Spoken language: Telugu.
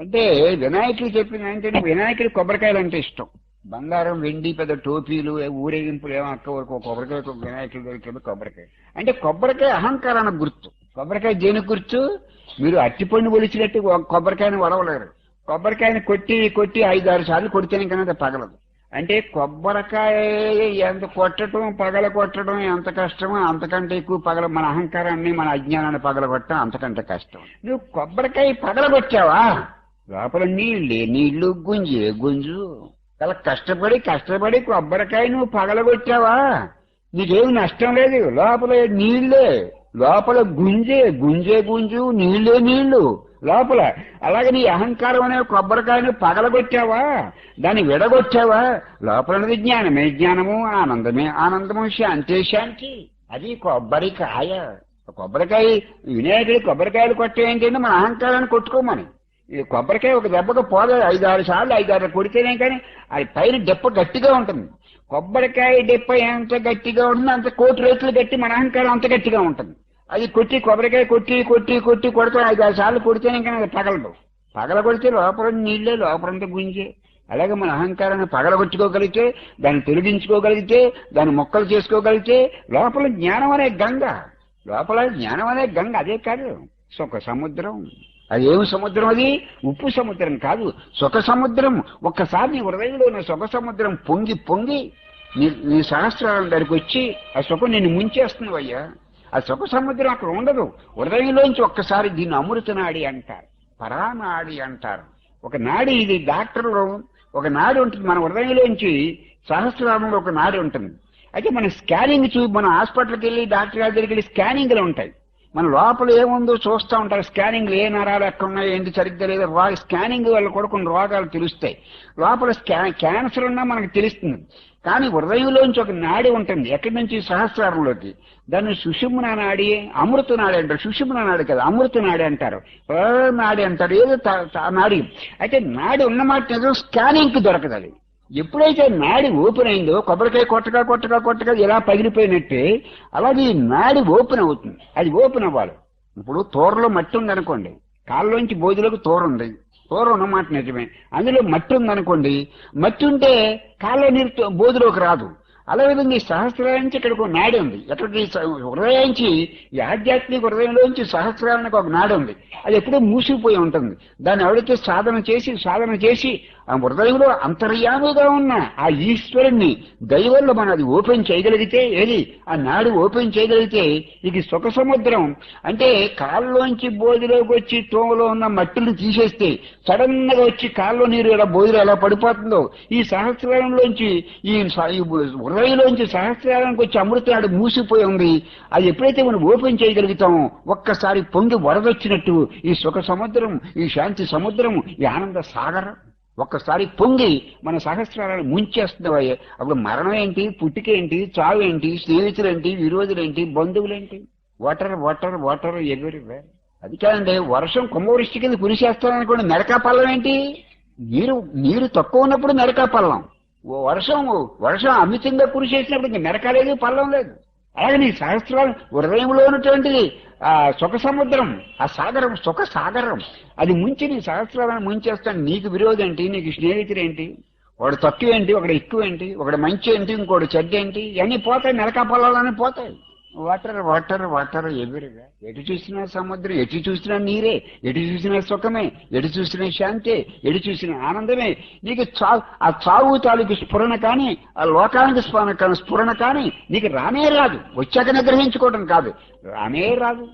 అంటే వినాయకుడు చెప్పిన ఏంటంటే వినాయకుడు కొబ్బరికాయలు అంటే ఇష్టం. బంగారం వెండి పెద్ద టోపీలు ఊరేగింపులు ఏమో అక్క వరకు కొబ్బరికాయ వినాయకుడు దొరికింది కొబ్బరికాయ. అంటే కొబ్బరికాయ అహంకారానికి గుర్తు. కొబ్బరికాయ దేని గుర్తు? మీరు అట్టిపండు ఒలిచినట్టు కొబ్బరికాయని వడవలేరు. కొబ్బరికాయని కొట్టి కొట్టి ఐదు ఆరు సార్లు కొడితేనే కనుక పగలదు. అంటే కొబ్బరికాయ ఎంత కొట్టడం పగల కొట్టడం ఎంత కష్టమో అంతకంటే ఎక్కువ పగల మన అహంకారాన్ని మన అజ్ఞానాన్ని పగలగొట్టడం అంతకంటే కష్టం. నువ్వు కొబ్బరికాయ పగలగొట్టావా? లోపల నీళ్ళే నీళ్ళు గుంజే గుంజు. చాలా కష్టపడి కష్టపడి కొబ్బరికాయ నువ్వు పగలగొట్టావా? నీకేమి నష్టం లేదు. లోపల నీళ్ళే లోపల గుంజే గుంజే గుంజు నీళ్ళే నీళ్ళు. లోపల అలాగే నీ అహంకారం అనే కొబ్బరికాయను పగలగొట్టావా? దాన్ని విడగొట్టావా? లోపలన్నది జ్ఞానమే. జ్ఞానము ఆనందమే. ఆనందము శాంతి శాంతి. అది కొబ్బరికాయ. కొబ్బరికాయ వినాయకుడి కొబ్బరికాయలు కొట్టే ఏంటంటే మన అహంకారాన్ని కొట్టుకోమని. ఈ కొబ్బరికాయ ఒక దెబ్బకు పోదు. ఐదు ఆరు సార్లు ఐదు ఆరు కొడితేనే కానీ అది పైన దెప్ప గట్టిగా ఉంటుంది. కొబ్బరికాయ దెప్ప ఎంత గట్టిగా ఉంటుందో అంత కోటి రేట్లు గట్టి మన అహంకారం అంత గట్టిగా ఉంటుంది. అది కొట్టి కొబ్బరికాయ కొట్టి కొట్టి కొట్టి కొడితే ఐదు ఆరు సార్లు కొడితేనే కానీ అది పగలదు. పగల కొడితే లోపల నీళ్ళే లోపలంతా గుంజే. అలాగే మన అహంకారాన్ని పగలగొట్టుకోగలిగితే దాన్ని తొలగించుకోగలిగితే దాన్ని మొక్కలు చేసుకోగలిగితే లోపల జ్ఞానం అనే గంగ. లోపల జ్ఞానం అనే గంగ అదే కాదు. సుఖ సముద్రం. అది ఏమి సముద్రం అది? ఉప్పు సముద్రం కాదు సుఖ సముద్రం. ఒక్కసారి నీ హృదయంలో ఉన్న సుఖ సముద్రం పొంగి పొంగి నీ నీ సహస్రాల దగ్గరికి వచ్చి ఆ సుఖం నేను ముంచేస్తుంది అయ్యా ఆ సుఖ సముద్రం అక్కడ ఉండదు. హృదయంలోంచి ఒక్కసారి దీన్ని అమృత నాడి అంటారు పరానాడి అంటారు. ఒక నాడి ఇది డాక్టర్లు ఒక నాడి ఉంటుంది మన హృదయంలోంచి సహస్రాలంలో ఒక నాడి ఉంటుంది. అయితే మన స్కానింగ్ చూ మన హాస్పిటల్కి వెళ్ళి డాక్టర్ గారి దగ్గరికి వెళ్ళి స్కానింగ్లు ఉంటాయి. మన లోపల ఏముందో చూస్తూ ఉంటారు. స్కానింగ్లు ఏ నరాలు ఎక్కడ ఉన్నాయో ఏంటి సరిగ్గా లేదు. రా స్కానింగ్ వల్ల కూడా కొన్ని రోగాలు తెలుస్తాయి. లోపల స్కా క్యాన్సర్ ఉన్నా మనకు తెలుస్తుంది. కానీ హృదయంలోంచి ఒక నాడి ఉంటుంది. ఎక్కడి నుంచి? సహస్రారంలోకి. దాన్ని సుషుమ్న నాడి అమృత నాడి అంటారు. సుషుమ్న నాడి కదా అమృత నాడి అంటారు. నాడి అంటారు. ఏదో నాడి. అయితే నాడి ఉన్నమాట నిజం స్కానింగ్కి దొరకదు అది. ఎప్పుడైతే నాడి ఓపెన్ అయిందో కొబ్బరికాయ కొట్టగా కొట్టగా కొట్టగా ఇలా పగిలిపోయినట్టే అలాగే ఈ నాడి ఓపెన్ అవుతుంది. అది ఓపెన్ అవ్వాలి. ఇప్పుడు తోరలో మట్టి ఉందనుకోండి కాళ్ళలోంచి బోధులకు తోర ఉంది. తోర ఉన్నమాట నిజమే. అందులో మట్టి ఉందనుకోండి మట్టి ఉంటే కాళ్ళ నీరు బోధులోకి రాదు. అలా విధంగా ఈ సహస్రానికి ఇక్కడికి ఒక నాడి ఉంది. ఎక్కడికి ఈ హృదయానికి ఈ ఆధ్యాత్మిక హృదయంలోంచి సహస్రానికి ఒక నాడి ఉంది. అది ఎప్పుడూ మూసిపోయి ఉంటుంది. దాన్ని ఎవరైతే సాధన చేసి సాధన చేసి ఆ హృదయంలో అంతర్యాముగా ఉన్న ఆ ఈశ్వరుణ్ణి దైవంలో మనం అది ఓపెన్ చేయగలిగితే ఏది? ఆ నాడు ఓపెన్ చేయగలిగితే ఇది సుఖ సముద్రం. అంటే కాళ్ళలోంచి బోధిలోకి వచ్చి తోమలో ఉన్న మట్టిని తీసేస్తే సడన్గా వచ్చి కాళ్ళలో నీరు ఎలా బోధిలో ఎలా పడిపోతుందో ఈ సహస్రాలంలోంచి ఈ ఇరవైలోంచి సహస్రానికి వచ్చి అమృతాడు మూసిపోయి ఉంది. అది ఎప్పుడైతే మనం ఓపెన్ చేయగలుగుతామో ఒక్కసారి పొంగి వరదొచ్చినట్టు ఈ సుఖ సముద్రం ఈ శాంతి సముద్రం ఈ ఆనంద సాగరం ఒక్కసారి పొంగి మన సహస్రాలను ముంచేస్తున్నాయి అప్పుడు మరణం ఏంటి పుట్టిక ఏంటి చావు ఏంటి స్నేహితులేంటి విరోధులేంటి బంధువులేంటి వాటర్ వాటర్ వాటర్ ఎగురివే అది కాదండి వర్షం కుంభవృష్టి కింద కురిసేస్తారనుకోండి మెరకా పల్లం ఏంటి? నీరు నీరు తక్కువ ఉన్నప్పుడు మెరకా పల్లం వర్షం వర్షం అమితంగా కురిసేసినప్పుడు ఇంక మెరక లేదు పల్లం లేదు. అలాగే నీ సహస్రాలు హృదయంలో ఉన్నటువంటిది ఆ సుఖ సముద్రం ఆ సాగరం సుఖ సాగరం అది ముంచి నీ సహస్రాలను ముంచేస్తాను. నీకు విరోధం ఏంటి? నీకు స్నేహితుడేంటి వాడు తక్కువ ఏంటి ఒకడు ఎక్కువ ఏంటి ఒకడు మంచి ఏంటి? ఇంకోటి చెడ్డ ఏంటి ఇవన్నీ పోతాయి మెరకా పొలాలని పోతాయి. వాటర్ వాటర్ వాటర్ ఎవరుగా ఎటు చూసినా సముద్రం ఎటు చూసినా నీరే ఎటు చూసినా సుఖమే ఎటు చూసినా శాంతే ఎటు చూసినా ఆనందమే. నీకు చావు ఆ చావు తాలూకు స్ఫురణ కానీ ఆ లోకానికి స్ఫురణ కానీ స్ఫురణ కానీ నీకు రానే రాదు. వచ్చాకనే గ్రహించుకోవడం కాదు. రానే రాదు.